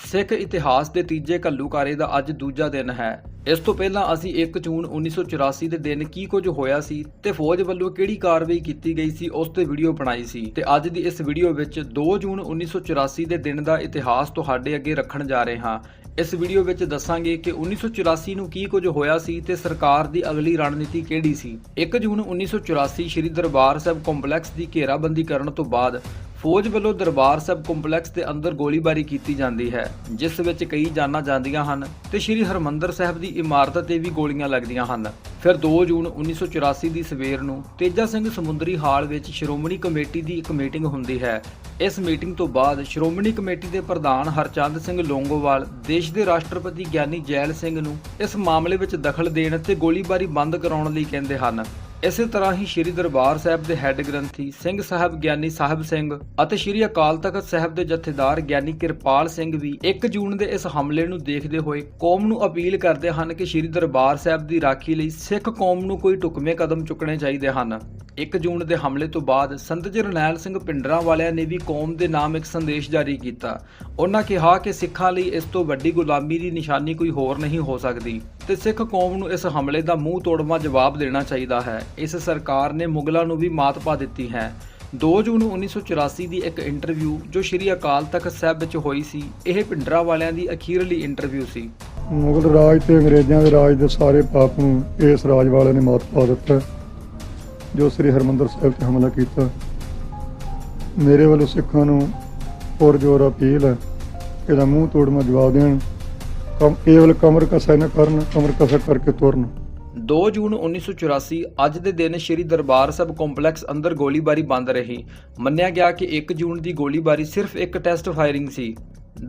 ਸਿੱਖ ਇਤਿਹਾਸ ਦੇ ਤੀਜੇ ਘੱਲੂਕਾਰੇ ਦਾ ਅੱਜ ਦੂਜਾ ਦਿਨ ਹੈ। ਇਸ ਤੋਂ ਪਹਿਲਾਂ ਅਸੀਂ 1 ਜੂਨ 1984 ਦੇ ਦਿਨ ਕੀ ਕੁਝ ਹੋਇਆ ਸੀ ਤੇ ਫੌਜ ਵੱਲੋਂ ਕਿਹੜੀ ਕਾਰਵਾਈ ਕੀਤੀ ਗਈ ਸੀ, ਉਸ ਤੇ ਵੀਡੀਓ ਬਣਾਈ ਸੀ। ਤੇ ਅੱਜ ਦੀ ਇਸ ਵੀਡੀਓ ਵਿੱਚ 2 ਜੂਨ 1984 ਦੇ ਦਿਨ ਦਾ ਇਤਿਹਾਸ ਤੁਹਾਡੇ ਅੱਗੇ ਰੱਖਣ ਜਾ ਰਹੇ ਹਾਂ। ਇਸ ਵੀਡੀਓ ਵਿੱਚ ਦੱਸਾਂਗੇ ਕਿ 1984 ਨੂੰ ਕੀ ਕੁਝ ਹੋਇਆ ਸੀ ਤੇ ਸਰਕਾਰ ਦੀ ਅਗਲੀ ਰਣਨੀਤੀ ਕਿਹੜੀ ਸੀ। 1 ਜੂਨ 1984 ਸ਼੍ਰੀ ਦਰਬਾਰ ਸਾਹਿਬ ਕੰਪਲੈਕਸ ਦੀ ਘੇਰਾਬੰਦੀ ਕਰਨ ਤੋਂ ਬਾਅਦ ਫੌਜ ਵੱਲੋਂ ਦਰਬਾਰ ਸਾਹਿਬ ਕੰਪਲੈਕਸ ਦੇ ਅੰਦਰ ਗੋਲੀਬਾਰੀ ਕੀਤੀ ਜਾਂਦੀ ਹੈ, ਜਿਸ ਵਿੱਚ ਕਈ ਜਾਨਾਂ ਜਾਂਦੀਆਂ ਹਨ ਤੇ ਸ਼੍ਰੀ ਹਰਮੰਦਰ ਸਾਹਿਬ ਦੀ ਇਮਾਰਤ ਤੇ ਵੀ ਗੋਲੀਆਂ ਲੱਗਦੀਆਂ ਹਨ। ਫਿਰ 2 ਜੂਨ 1984 ਦੀ ਸਵੇਰ ਨੂੰ ਤੇਜਾ ਸਿੰਘ ਸਮੁੰਦਰੀ ਹਾਲ ਵਿੱਚ ਸ਼੍ਰੋਮਣੀ ਕਮੇਟੀ ਦੀ ਇੱਕ ਮੀਟਿੰਗ ਹੁੰਦੀ ਹੈ। ਇਸ ਮੀਟਿੰਗ ਤੋਂ ਬਾਅਦ ਸ਼੍ਰੋਮਣੀ ਕਮੇਟੀ ਦੇ ਪ੍ਰਧਾਨ ਹਰਚੰਦ ਸਿੰਘ ਲੋਂਗੋਵਾਲ, ਦੇਸ਼ ਦੇ ਰਾਸ਼ਟਰਪਤੀ ਗਿਆਨੀ ਜੈਲ ਸਿੰਘ ਨੂੰ ਇਸ ਮਾਮਲੇ ਵਿੱਚ ਦਖਲ ਦੇਣ ਅਤੇ ਗੋਲੀਬਾਰੀ ਬੰਦ ਕਰਾਉਣ ਲਈ ਕਹਿੰਦੇ ਹਨ। ਇਸੇ ਤਰ੍ਹਾਂ ਹੀ ਸ੍ਰੀ ਦਰਬਾਰ ਸਾਹਿਬ ਦੇ ਹੈੱਡ ਗ੍ਰੰਥੀ ਸਿੰਘ ਸਾਹਿਬ ਗਿਆਨੀ ਸਾਹਿਬ ਸਿੰਘ ਅਤੇ ਸ੍ਰੀ ਅਕਾਲ ਤਖਤ ਸਾਹਿਬ ਦੇ ਜਥੇਦਾਰ ਗਿਆਨੀ ਕਿਰਪਾਲ ਸਿੰਘ ਵੀ 1 ਜੂਨ ਦੇ ਇਸ ਹਮਲੇ ਨੂੰ ਦੇਖਦੇ ਹੋਏ ਕੌਮ ਨੂੰ ਅਪੀਲ ਕਰਦੇ ਹਨ ਕਿ ਸ੍ਰੀ ਦਰਬਾਰ ਸਾਹਿਬ ਦੀ ਰਾਖੀ ਲਈ ਸਿੱਖ ਕੌਮ ਨੂੰ ਕੋਈ ਢੁਕਵੇਂ ਕਦਮ ਚੁੱਕਣੇ ਚਾਹੀਦੇ ਹਨ। 1 ਜੂਨ ਦੇ ਹਮਲੇ ਤੋਂ ਬਾਅਦ ਸੰਤ ਜਰਨੈਲ ਸਿੰਘ ਪਿੰਡਰਾਂ ਵਾਲਿਆਂ ਨੇ ਵੀ ਕੌਮ ਦੇ ਨਾਮ ਇੱਕ ਸੰਦੇਸ਼ ਜਾਰੀ ਕੀਤਾ। ਉਹਨਾਂ ਕਿਹਾ ਕਿ ਸਿੱਖਾਂ ਲਈ ਇਸ ਤੋਂ ਵੱਡੀ ਗੁਲਾਮੀ ਦੀ ਨਿਸ਼ਾਨੀ ਕੋਈ ਹੋਰ ਨਹੀਂ ਹੋ ਸਕਦੀ ਤੇ ਸਿੱਖ ਕੌਮ ਨੂੰ ਇਸ ਹਮਲੇ ਦਾ ਮੂੰਹ ਤੋੜਵਾ ਜਵਾਬ ਦੇਣਾ ਚਾਹੀਦਾ ਹੈ। ਇਸ ਸਰਕਾਰ ਨੇ ਮੁਗਲਾਂ ਨੂੰ ਵੀ ਮਾਤ ਪਾ ਦਿੱਤੀ ਹੈ। 2 ਜੂਨ 1984 ਦੀ ਇੱਕ ਇੰਟਰਵਿਊ ਜੋ ਸ੍ਰੀ ਅਕਾਲ ਤਖਤ ਸਾਹਿਬ ਵਿੱਚ ਹੋਈ ਸੀ, ਇਹ ਪਿੰਡਰਾਂ ਵਾਲਿਆਂ ਦੀ ਅਖੀਰਲੀ ਇੰਟਰਵਿਊ ਸੀ। ਮੁਗਲ ਰਾਜ ਤੇ ਅੰਗਰੇਜ਼ਾਂ ਦੇ ਰਾਜ ਦੇ ਸਾਰੇ ਪਾਪ ਨੂੰ ਇਸ ਰਾਜ ਵਾਲਿਆਂ ਨੇ ਮਾਤ ਪਾ ਦਿੱਤਾ। ਜੋ ਸ੍ਰੀ ਹਰਮੰਦਰ ਸਾਹਿਬ ਤੇ ਹਮਲਾ ਕੀਤਾ। ਮੇਰੇ ਵੱਲੋਂ ਸਿੱਖਾਂ ਨੂੰ ਪੁਰਜੋਰ ਅਪੀਲ ਹੈ ਇਹਦਾ ਮੂੰਹ ਤੋੜਮਾ ਜਵਾਬ ਦੇਣ। ਕਮ, ਕੇਵਲ ਕਮਰ ਕਸਾ ਨਾ ਕਰਨ, ਕਮਰ ਕਸਾ ਕਰਕੇ ਤੁਰਨ। 2 ਜੂਨ 1984 ਅੱਜ ਦੇ ਦਿਨ ਸ਼੍ਰੀ ਦਰਬਾਰ ਸਾਹਿਬ ਕੰਪਲੈਕਸ ਅੰਦਰ ਗੋਲੀਬਾਰੀ ਬੰਦ ਰਹੀ। ਮੰਨਿਆ ਗਿਆ ਕਿ 1 ਜੂਨ ਦੀ ਗੋਲੀਬਾਰੀ ਸਿਰਫ ਇੱਕ ਟੈਸਟ ਫਾਇਰਿੰਗ ਸੀ।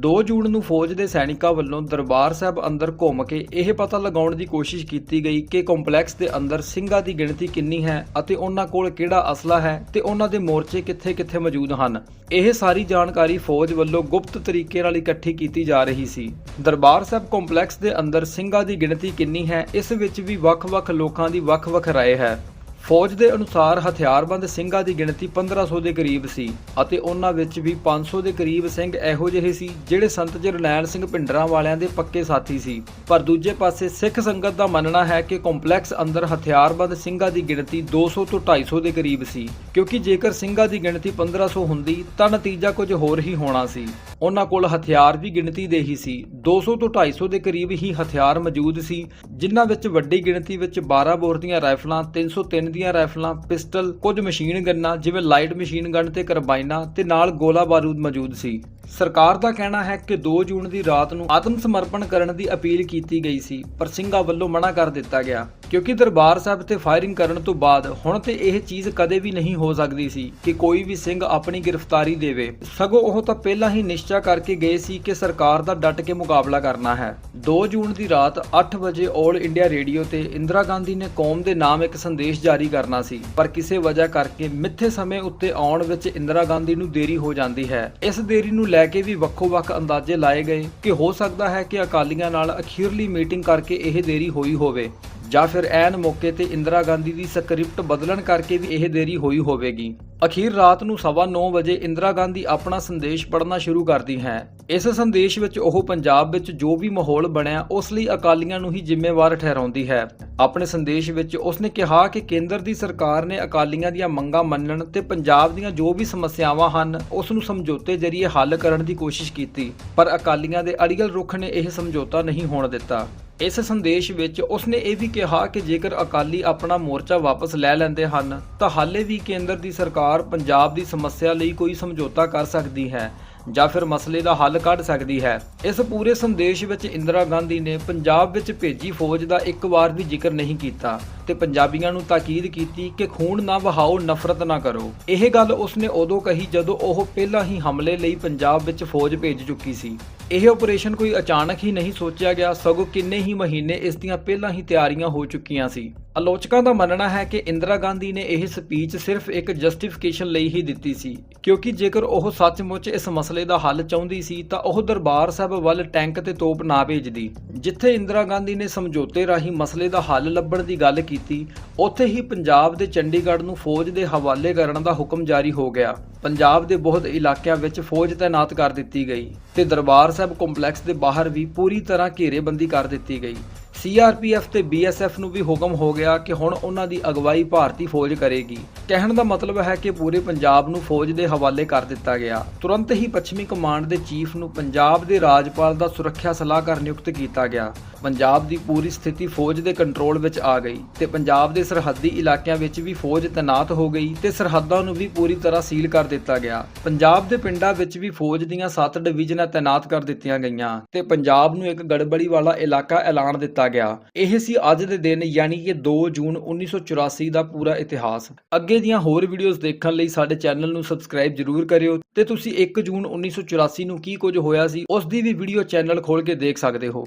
2 ਜੂਨ ਨੂੰ ਫੌਜ ਦੇ ਸੈਨਿਕਾਂ ਵੱਲੋਂ ਦਰਬਾਰ ਸਾਹਿਬ ਅੰਦਰ ਘੁੰਮ ਕੇ ਇਹ ਪਤਾ ਲਗਾਉਣ ਦੀ ਕੋਸ਼ਿਸ਼ ਕੀਤੀ ਗਈ ਕਿ ਕੰਪਲੈਕਸ ਦੇ ਅੰਦਰ ਸਿੰਘਾਂ ਦੀ ਗਿਣਤੀ ਕਿੰਨੀ ਹੈ ਅਤੇ ਉਹਨਾਂ ਕੋਲ ਕਿਹੜਾ ਅਸਲਾ ਹੈ ਤੇ ਉਹਨਾਂ ਦੇ ਮੋਰਚੇ ਕਿੱਥੇ-ਕਿੱਥੇ ਮੌਜੂਦ ਹਨ ਇਹ ਸਾਰੀ ਜਾਣਕਾਰੀ ਫੌਜ ਵੱਲੋਂ ਗੁਪਤ ਤਰੀਕੇ ਨਾਲ ਇਕੱਠੀ ਕੀਤੀ ਜਾ ਰਹੀ ਸੀ ਦਰਬਾਰ ਸਾਹਿਬ ਕੰਪਲੈਕਸ ਦੇ ਅੰਦਰ ਸਿੰਘਾਂ ਦੀ ਗਿਣਤੀ ਕਿੰਨੀ ਹੈ ਇਸ ਵਿੱਚ ਵੀ ਵੱਖ-ਵੱਖ ਲੋਕਾਂ ਦੀ ਵੱਖ-ਵੱਖ رائے ਹੈ ਫੌਜ ਦੇ ਅਨੁਸਾਰ ਹਥਿਆਰਬੰਦ ਸਿੰਘਾਂ ਦੀ ਗਿਣਤੀ 1500 ਦੇ ਕਰੀਬ ਸੀ ਅਤੇ ਉਹਨਾਂ ਵਿੱਚ ਵੀ 500 ਦੇ ਕਰੀਬ ਸਿੰਘ ਇਹੋ ਜਿਹੇ ਸੀ ਜਿਹੜੇ ਸੰਤ ਜਰਨੈਲ ਸਿੰਘ ਭਿੰਡਰਾਂ ਵਾਲਿਆਂ ਦੇ ਪੱਕੇ ਸਾਥੀ ਸੀ। ਪਰ ਦੂਜੇ ਪਾਸੇ ਸਿੱਖ ਸੰਗਤ ਦਾ ਮੰਨਣਾ ਹੈ ਕਿ ਕੰਪਲੈਕਸ ਅੰਦਰ ਹਥਿਆਰਬੰਦ ਸਿੰਘਾਂ ਦੀ ਗਿਣਤੀ 200 ਤੋਂ 250 ਦੇ ਕਰੀਬ ਸੀ, ਕਿਉਂਕਿ ਜੇਕਰ ਸਿੰਘਾਂ ਦੀ ਗਿਣਤੀ 1500 ਹੁੰਦੀ ਤਾਂ ਨਤੀਜਾ ਕੁਝ ਹੋਰ ਹੀ ਹੋਣਾ ਸੀ। ਉਹਨਾਂ ਕੋਲ ਹਥਿਆਰ ਵੀ ਗਿਣਤੀ ਦੇ ਹੀ ਸੀ। 200 ਤੋਂ 250 ਦੇ ਕਰੀਬ ਹੀ ਹਥਿਆਰ ਮੌਜੂਦ ਸੀ, ਜਿਨ੍ਹਾਂ ਵਿੱਚ ਵੱਡੀ ਗਿਣਤੀ ਵਿੱਚ 12 ਬੋਰ ਦੀਆਂ ਰਾਈਫਲਾਂ 303 ਦੀਆਂ ਰਾਈਫਲਾਂ, ਪਿਸਟਲ, ਕੁਝ ਮਸ਼ੀਨ ਗੰਨਾਂ ਜਿਵੇਂ ਲਾਈਟ ਮਸ਼ੀਨ ਗਨ ਤੇ ਕਰਬਾਈਨਾਂ ਤੇ ਨਾਲ ਗੋਲਾ ਬਾਰੂਦ ਮੌਜੂਦ ਸੀ। ਸਰਕਾਰ ਦਾ ਕਹਿਣਾ ਹੈ ਕਿ 2 ਜੂਨ ਦੀ ਰਾਤ ਨੂੰ ਆਤਮ ਸਮਰਪਣ ਕਰਨ ਦੀ ਅਪੀਲ ਕੀਤੀ ਗਈ ਸੀ, ਪਰ ਸਿੰਘਾਂ ਵੱਲੋਂ ਮਨਾ ਕਰ ਦਿੱਤਾ ਗਿਆ। ਕਿਉਂਕਿ ਦਰਬਾਰ ਸਾਹਿਬ ਤੇ ਫਾਇਰਿੰਗ ਕਰਨ ਤੋਂ ਬਾਅਦ ਹੁਣ ਤੇ ਇਹ ਚੀਜ਼ ਕਦੇ ਵੀ ਨਹੀਂ ਹੋ ਸਕਦੀ ਸੀ ਕਿ ਕੋਈ ਵੀ ਸਿੰਘ ਆਪਣੀ ਗ੍ਰਿਫਤਾਰੀ ਦੇਵੇ। ਸਗੋਂ ਉਹ ਤਾਂ ਪਹਿਲਾਂ ਹੀ ਨਿਸ਼ਚਾ ਕਰਕੇ ਗਏ ਸੀ ਕਿ ਸਰਕਾਰ ਦਾ ਡਟ ਕੇ ਮੁਕਾਬਲਾ ਕਰਨਾ ਹੈ। 2 ਜੂਨ ਦੀ ਰਾਤ 8 ਵਜੇ 올 ਇੰਡੀਆ ਰੇਡੀਓ ਤੇ ਇੰਦਰਾ ਗਾਂਧੀ ਨੇ ਕੌਮ ਦੇ ਨਾਮ ਇੱਕ ਸੰਦੇਸ਼ ਜਾਰੀ ਕਰਨਾ ਸੀ। ਪਰ ਕਿਸੇ ਵਜ੍ਹਾ ਕਰਕੇ ਮਿੱਥੇ ਸਮੇਂ ਉੱਤੇ ਆਉਣ ਵਿੱਚ ਇੰਦਰਾ ਗਾਂਧੀ ਨੂੰ ਦੇਰੀ ਹੋ ਜਾਂਦੀ ਹੈ। ਇਸ ਦੇਰੀ ਨੂੰ ਲੈ ਕੇ ਵੀ ਵੱਖੋ-ਵੱਖ ਅੰਦਾਜ਼ੇ ਲਾਏ ਗਏ ਕਿ ਹੋ ਸਕਦਾ ਹੈ ਕਿ ਅਕਾਲੀਆਂ ਨਾਲ ਅਖੀਰਲੀ ਮੀਟਿੰਗ ਕਰਕੇ ਇਹ ਦੇਰੀ ਹੋਈ ਹੋਵੇ। ਜਾਂ ਫਿਰ ਐਨ ਮੌਕੇ ਤੇ ਇੰਦਰਾ ਗਾਂਧੀ ਦੀ ਸਕ੍ਰਿਪਟ ਬਦਲਣ ਕਰਕੇ ਵੀ ਇਹ ਦੇਰੀ ਹੋਈ ਹੋਵੇਗੀ। ਅਖੀਰ ਰਾਤ ਨੂੰ 9:30 ਵਜੇ ਇੰਦਰਾ ਗਾਂਧੀ ਆਪਣਾ ਸੰਦੇਸ਼ ਪੜ੍ਹਨਾ ਸ਼ੁਰੂ ਕਰਦੀ ਹੈ। ਇਸ ਸੰਦੇਸ਼ ਵਿੱਚ ਉਹ ਪੰਜਾਬ ਵਿੱਚ ਜੋ ਵੀ ਮਾਹੌਲ ਬਣਿਆ, ਉਸ ਲਈ ਅਕਾਲੀਆਂ ਨੂੰ ਹੀ ਜ਼ਿੰਮੇਵਾਰ ਠਹਿਰਾਉਂਦੀ ਹੈ। ਆਪਣੇ ਸੰਦੇਸ਼ ਵਿੱਚ ਉਸਨੇ ਕਿਹਾ ਕਿ ਕੇਂਦਰ ਦੀ ਸਰਕਾਰ ਨੇ ਅਕਾਲੀਆਂ ਦੀਆਂ ਮੰਗਾਂ ਮੰਨਣ ਤੇ ਪੰਜਾਬ ਦੀਆਂ ਜੋ ਵੀ ਸਮੱਸਿਆਵਾਂ ਹਨ, ਉਸ ਨੂੰ ਸਮਝੌਤੇ ਜ਼ਰੀਏ ਹੱਲ ਕਰਨ ਦੀ ਕੋਸ਼ਿਸ਼ ਕੀਤੀ, ਪਰ ਅਕਾਲੀਆਂ ਦੇ ਅੜੀਅਲ ਰੁਖ ਨੇ ਇਹ ਸਮਝੌਤਾ ਨਹੀਂ ਹੋਣ ਦਿੱਤਾ। ਇਸ ਸੰਦੇਸ਼ ਵਿੱਚ ਉਸਨੇ ਇਹ ਵੀ ਕਿਹਾ ਕਿ ਜੇਕਰ ਅਕਾਲੀ ਆਪਣਾ ਮੋਰਚਾ ਵਾਪਸ ਲੈ ਲੈਂਦੇ ਹਨ, ਤਾਂ ਹਾਲੇ ਵੀ ਕੇਂਦਰ ਦੀ ਸਰਕਾਰ ਪੰਜਾਬ ਦੀ ਸਮੱਸਿਆ ਲਈ ਕੋਈ ਸਮਝੌਤਾ ਕਰ ਸਕਦੀ ਹੈ ਜਾਂ ਫਿਰ ਮਸਲੇ ਦਾ ਹੱਲ ਕੱਢ ਸਕਦੀ ਹੈ। ਇਸ ਪੂਰੇ ਸੰਦੇਸ਼ ਵਿੱਚ ਇੰਦਰਾ ਗਾਂਧੀ ਨੇ ਪੰਜਾਬ ਵਿੱਚ ਭੇਜੀ ਫੌਜ ਦਾ ਇੱਕ ਵਾਰ ਵੀ ਜ਼ਿਕਰ ਨਹੀਂ ਕੀਤਾ ਤੇ ਪੰਜਾਬੀਆਂ ਨੂੰ ਤਾਕੀਦ ਕੀਤੀ ਕਿ ਖੂਨ ਨਾ ਵਹਾਓ, ਨਫ਼ਰਤ ਨਾ ਕਰੋ। ਇਹ ਗੱਲ ਉਸਨੇ ਉਦੋਂ ਕਹੀ ਜਦੋਂ ਉਹ ਪਹਿਲਾਂ ਹੀ ਹਮਲੇ ਲਈ ਪੰਜਾਬ ਵਿੱਚ ਫੌਜ ਭੇਜ ਚੁੱਕੀ ਸੀ। ਇਹ ਆਪਰੇਸ਼ਨ ਕੋਈ ਅਚਾਨਕ ਹੀ ਨਹੀਂ ਸੋਚਿਆ ਗਿਆ। ਸਗੋਂ ਕਿੰਨੇ ਹੀ ਮਹੀਨੇ ਇਸ ਦੀਆਂ ਪਹਿਲਾਂ ਹੀ ਤਿਆਰੀਆਂ ਹੋ ਚੁੱਕੀਆਂ ਸੀ। ਆਲੋਚਕਾਂ ਦਾ ਮੰਨਣਾ ਹੈ ਕਿ ਇੰਦਰਾ ਗਾਂਧੀ ਨੇ ਇਹ ਸਪੀਚ ਸਿਰਫ ਇੱਕ ਜਸਟੀਫਿਕੇਸ਼ਨ ਲਈ ਹੀ ਦਿੱਤੀ ਸੀ। ਕਿਉਂਕਿ ਜੇਕਰ ਉਹ ਸੱਚਮੁੱਚ ਇਸ ਮਸਲੇ ਦਾ ਹੱਲ ਚਾਹੁੰਦੀ ਸੀ, ਤਾਂ ਉਹ ਦਰਬਾਰ ਸਾਹਿਬ ਵੱਲ ਟੈਂਕ ਤੇ ਤੋਪ ਨਾ ਭੇਜਦੀ। ਜਿੱਥੇ ਇੰਦਰਾ ਗਾਂਧੀ ਨੇ ਸਮਝੌਤੇ ਰਾਹੀਂ ਮਸਲੇ ਦਾ ਹੱਲ ਲੱਭਣ ਦੀ ਗੱਲ ਕੀਤੀ, ਉੱਥੇ ਹੀ ਪੰਜਾਬ ਦੇ ਚੰਡੀਗੜ੍ਹ ਨੂੰ ਫੌਜ ਦੇ ਹਵਾਲੇ ਕਰਨ ਦਾ ਹੁਕਮ ਜਾਰੀ ਹੋ ਗਿਆ। ਪੰਜਾਬ ਦੇ ਬਹੁਤ ਇਲਾਕਿਆਂ ਵਿੱਚ ਫੌਜ ਤਾਇਨਾਤ ਕਰ ਦਿੱਤੀ ਗਈ ਤੇ ਦਰਬਾਰ ਸਾਹਿਬ ਕੰਪਲੈਕਸ ਦੇ ਬਾਹਰ ਵੀ ਪੂਰੀ ਤਰ੍ਹਾਂ ਘੇਰੇਬੰਦੀ ਕਰ ਦਿੱਤੀ ਗਈ। ਸੀਆਰਪੀਐਫ ਤੇ ਬੀਐਸਐਫ ਨੂੰ ਵੀ ਹੁਕਮ ਹੋ ਗਿਆ ਕਿ ਹੁਣ ਉਹਨਾਂ ਦੀ ਅਗਵਾਈ ਭਾਰਤੀ ਫੌਜ ਕਰੇਗੀ। ਕਹਿਣ ਦਾ ਮਤਲਬ ਹੈ ਕਿ ਪੂਰੇ ਪੰਜਾਬ ਨੂੰ ਫੌਜ ਦੇ ਹਵਾਲੇ ਕਰ ਦਿੱਤਾ ਗਿਆ। ਤੁਰੰਤ ਹੀ ਪੱਛਮੀ ਕਮਾਂਡ ਦੇ ਚੀਫ ਨੂੰ ਪੰਜਾਬ ਦੇ ਰਾਜਪਾਲ ਦਾ ਸੁਰੱਖਿਆ ਸਲਾਹਕਾਰ ਨਿਯੁਕਤ ਕੀਤਾ ਗਿਆ। ਪੰਜਾਬ ਦੀ ਪੂਰੀ ਸਥਿਤੀ ਫੌਜ ਦੇ ਕੰਟਰੋਲ ਵਿੱਚ ਆ ਗਈ ਤੇ ਪੰਜਾਬ ਦੇ ਸਰਹੱਦੀ ਇਲਾਕਿਆਂ ਵਿੱਚ ਵੀ ਫੌਜ ਤੈਨਾਤ ਹੋ ਗਈ ਤੇ ਸਰਹੱਦਾਂ ਨੂੰ ਵੀ ਪੂਰੀ ਤਰ੍ਹਾਂ ਸੀਲ ਕਰ ਦਿੱਤਾ ਗਿਆ। ਪੰਜਾਬ ਦੇ ਪਿੰਡਾਂ ਵਿੱਚ ਵੀ ਫੌਜ ਦੀਆਂ 7 ਡਿਵੀਜ਼ਨਾਂ ਤੈਨਾਤ ਕਰ ਦਿੱਤੀਆਂ ਗਈਆਂ ਤੇ ਪੰਜਾਬ ਨੂੰ ਇੱਕ ਗੜਬੜੀ ਵਾਲਾ ਇਲਾਕਾ ਐਲਾਨ ਦਿੱਤਾ ਗਿਆ। ਇਹ ਸੀ ਅੱਜ ਦੇ ਦਿਨ, ਯਾਨੀ ਕਿ 2 ਜੂਨ 1984 ਦਾ ਪੂਰਾ ਇਤਿਹਾਸ। ਅੱਗੇ ਦੀਆਂ ਹੋਰ ਵੀਡੀਓਜ਼ ਦੇਖਣ ਲਈ ਸਾਡੇ ਚੈਨਲ ਨੂੰ ਸਬਸਕ੍ਰਾਈਬ ਜਰੂਰ ਕਰਿਓ ਤੇ ਤੁਸੀਂ 1 ਜੂਨ 1984 ਨੂੰ ਕੀ ਕੁਝ ਹੋਇਆ ਸੀ, ਉਸ ਦੀ ਵੀ ਵੀਡੀਓ ਚੈਨਲ ਖੋਲ ਕੇ ਦੇਖ ਸਕਦੇ ਹੋ।